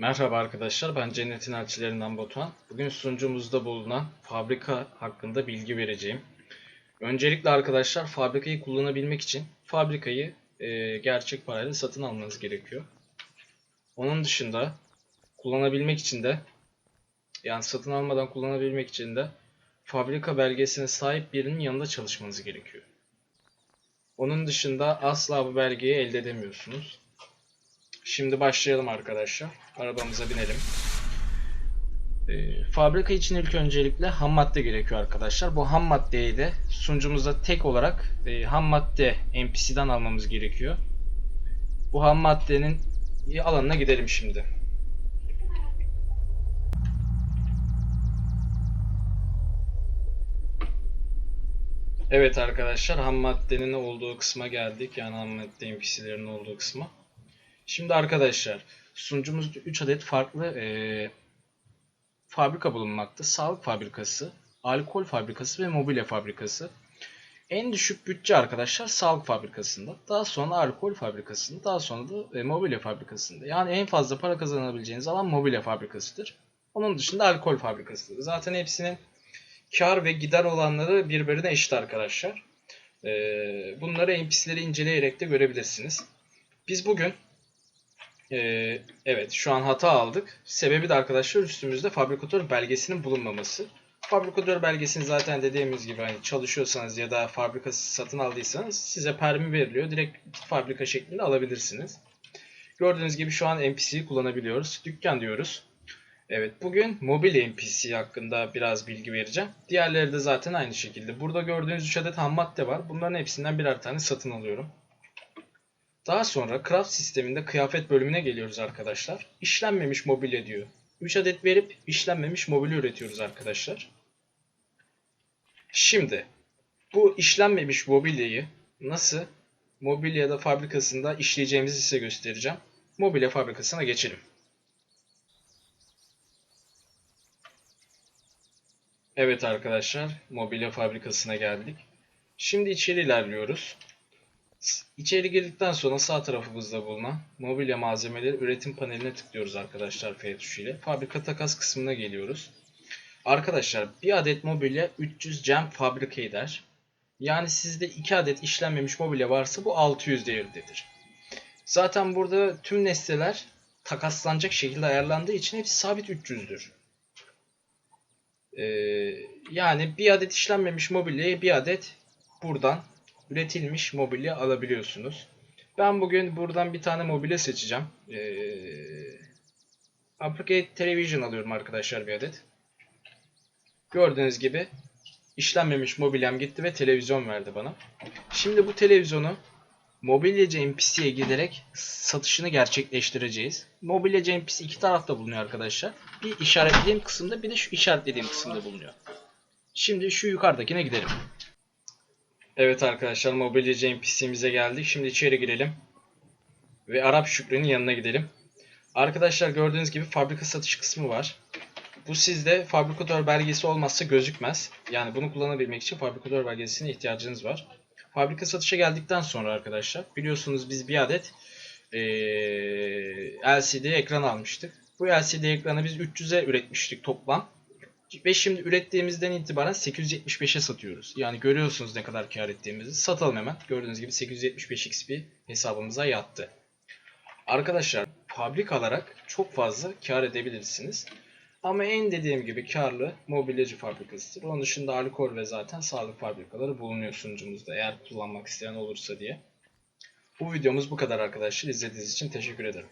Merhaba arkadaşlar, ben Cennetin Elçilerinden Batuhan. Bugün sunucumuzda bulunan fabrika hakkında bilgi vereceğim. Öncelikle arkadaşlar fabrikayı kullanabilmek için fabrikayı e, gerçek parayla satın almanız gerekiyor. Onun dışında kullanabilmek için de yani satın almadan kullanabilmek için de fabrika belgesine sahip birinin yanında çalışmanız gerekiyor. Onun dışında asla bu belgeyi elde edemiyorsunuz. Şimdi başlayalım arkadaşlar. Arabamıza binelim. Ee, fabrika için ilk öncelikle ham madde gerekiyor arkadaşlar. Bu ham maddeyi de sunucumuzda tek olarak e, ham madde NPC'den almamız gerekiyor. Bu ham maddenin alanına gidelim şimdi. Evet arkadaşlar ham maddenin olduğu kısma geldik. Yani ham madde NPC'lerin olduğu kısma. Şimdi arkadaşlar sunucumuzda 3 adet farklı e, fabrika bulunmakta. Sağlık fabrikası, alkol fabrikası ve mobilya fabrikası. En düşük bütçe arkadaşlar sağlık fabrikasında. Daha sonra alkol fabrikasında. Daha sonra da e, mobilya fabrikasında. Yani en fazla para kazanabileceğiniz alan mobilya fabrikasıdır. Onun dışında alkol fabrikasıdır. Zaten hepsinin kar ve gider olanları birbirine eşit arkadaşlar. E, bunları NPC'leri inceleyerek de görebilirsiniz. Biz bugün ee, evet şu an hata aldık. Sebebi de arkadaşlar üstümüzde fabrikatör belgesinin bulunmaması. Fabrikatör belgesini zaten dediğimiz gibi hani çalışıyorsanız ya da fabrikası satın aldıysanız size permi veriliyor. Direkt fabrika şeklinde alabilirsiniz. Gördüğünüz gibi şu an NPC'yi kullanabiliyoruz. Dükkan diyoruz. Evet bugün mobil NPC hakkında biraz bilgi vereceğim. Diğerleri de zaten aynı şekilde. Burada gördüğünüz 3 adet ham madde var. Bunların hepsinden birer tane satın alıyorum. Daha sonra craft sisteminde kıyafet bölümüne geliyoruz arkadaşlar. İşlenmemiş mobilya diyor. 3 adet verip işlenmemiş mobilya üretiyoruz arkadaşlar. Şimdi bu işlenmemiş mobilyayı nasıl mobilyada fabrikasında işleyeceğimizi size göstereceğim. Mobilya fabrikasına geçelim. Evet arkadaşlar mobilya fabrikasına geldik. Şimdi içeri ilerliyoruz. İçeri girdikten sonra sağ tarafımızda bulunan mobilya malzemeleri üretim paneline tıklıyoruz arkadaşlar F tuşu ile. Fabrika takas kısmına geliyoruz. Arkadaşlar bir adet mobilya 300 cem fabrika eder. Yani sizde 2 adet işlenmemiş mobilya varsa bu 600 değerindedir. Zaten burada tüm nesneler takaslanacak şekilde ayarlandığı için hepsi sabit 300'dür. Ee, yani bir adet işlenmemiş mobilyayı bir adet buradan üretilmiş mobilya alabiliyorsunuz. Ben bugün buradan bir tane mobilya seçeceğim. Ee, Applicate Television alıyorum arkadaşlar bir adet. Gördüğünüz gibi işlenmemiş mobilyam gitti ve televizyon verdi bana. Şimdi bu televizyonu Mobilyacı NPC'ye giderek satışını gerçekleştireceğiz. Mobilyacı NPC iki tarafta bulunuyor arkadaşlar. Bir işaretlediğim kısımda bir de şu işaretlediğim kısımda bulunuyor. Şimdi şu yukarıdakine gidelim. Evet arkadaşlar mobilyacı NPC'mize geldik. Şimdi içeri girelim. Ve Arap Şükrü'nün yanına gidelim. Arkadaşlar gördüğünüz gibi fabrika satış kısmı var. Bu sizde fabrikatör belgesi olmazsa gözükmez. Yani bunu kullanabilmek için fabrikatör belgesine ihtiyacınız var. Fabrika satışa geldikten sonra arkadaşlar biliyorsunuz biz bir adet ee, LCD ekran almıştık. Bu LCD ekranı biz 300'e üretmiştik toplam. Ve şimdi ürettiğimizden itibaren 875'e satıyoruz. Yani görüyorsunuz ne kadar kar ettiğimizi. Satalım hemen. Gördüğünüz gibi 875 XP hesabımıza yattı. Arkadaşlar fabrika alarak çok fazla kar edebilirsiniz. Ama en dediğim gibi karlı mobilyacı fabrikasıdır. Onun dışında alkol ve zaten sağlık fabrikaları bulunuyor sunucumuzda eğer kullanmak isteyen olursa diye. Bu videomuz bu kadar arkadaşlar. İzlediğiniz için teşekkür ederim.